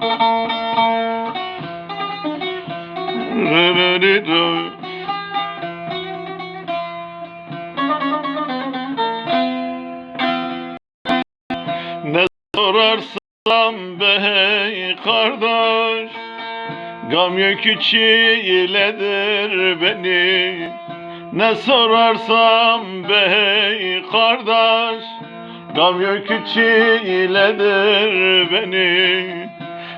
Ne sorarsam be hey kardeş Gam yükü çiledir beni. Ne sorarsam be hey kardeş Gam yükü çiledir beni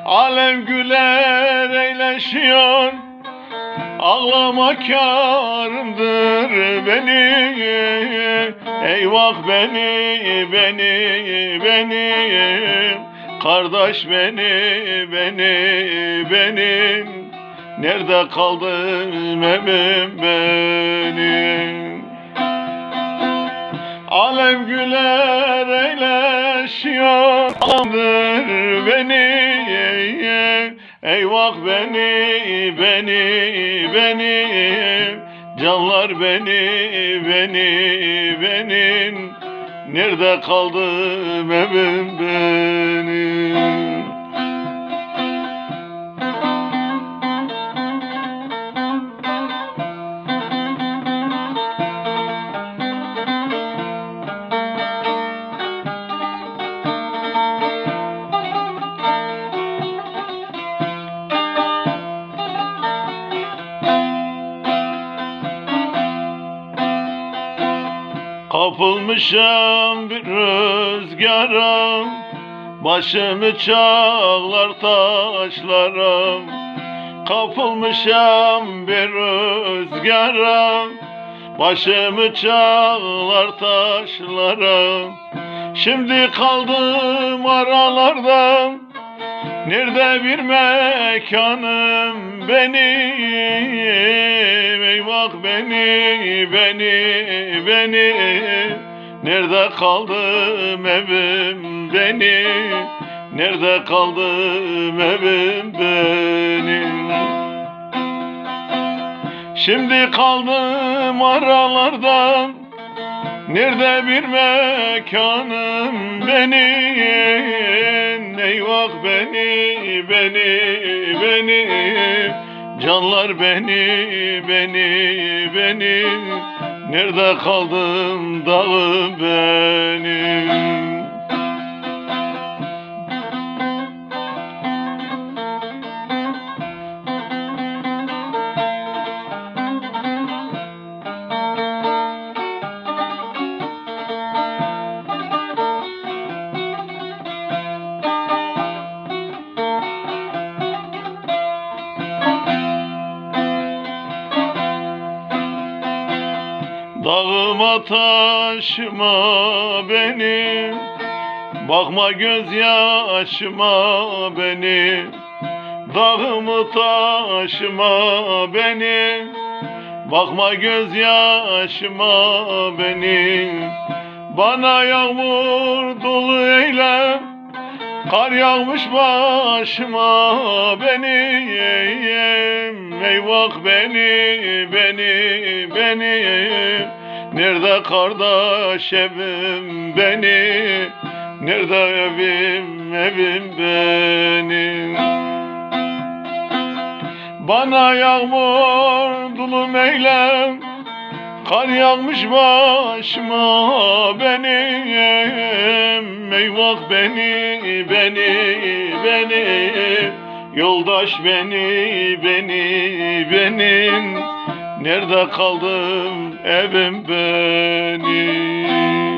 Alem güler eğleşiyor Ağlama kârımdır beni. Eyvah beni, beni, beni Kardeş beni, beni, benim Nerede kaldım evim benim Alem güler eğleşiyor Ağlamdır beni Eyvah beni, beni, benim Canlar beni, beni, benim. Nerede kaldım evim benim Kapılmışım bir rüzgara Başımı çağlar taşlarım. Kapılmışım bir rüzgara Başımı çağlar taşlarım. Şimdi kaldım aralarda Nerede bir mekanım benim Eyvah beni, beni, beni. Nerede kaldım evim beni? Nerede kaldım evim benim Şimdi kaldım aralardan Nerede bir mekanım benim? Eyvah beni, beni, beni. Canlar beni, beni, beni. Nerede kaldım dağım benim Dağıma taşıma beni Bakma gözyaşıma beni. Dağımı taşıma beni Bakma gözyaşıma beni. Bana yağmur dolu eyle Kar yağmış başıma benim Eyvah beni, beni, benim Nerede kardeş evim beni? Nerede evim, evim benim Bana yağmur dolu eyle Kar yağmış başıma benim. Eyvah beni, beni, beni Yoldaş beni, beni, benim Nerede kaldım evim benim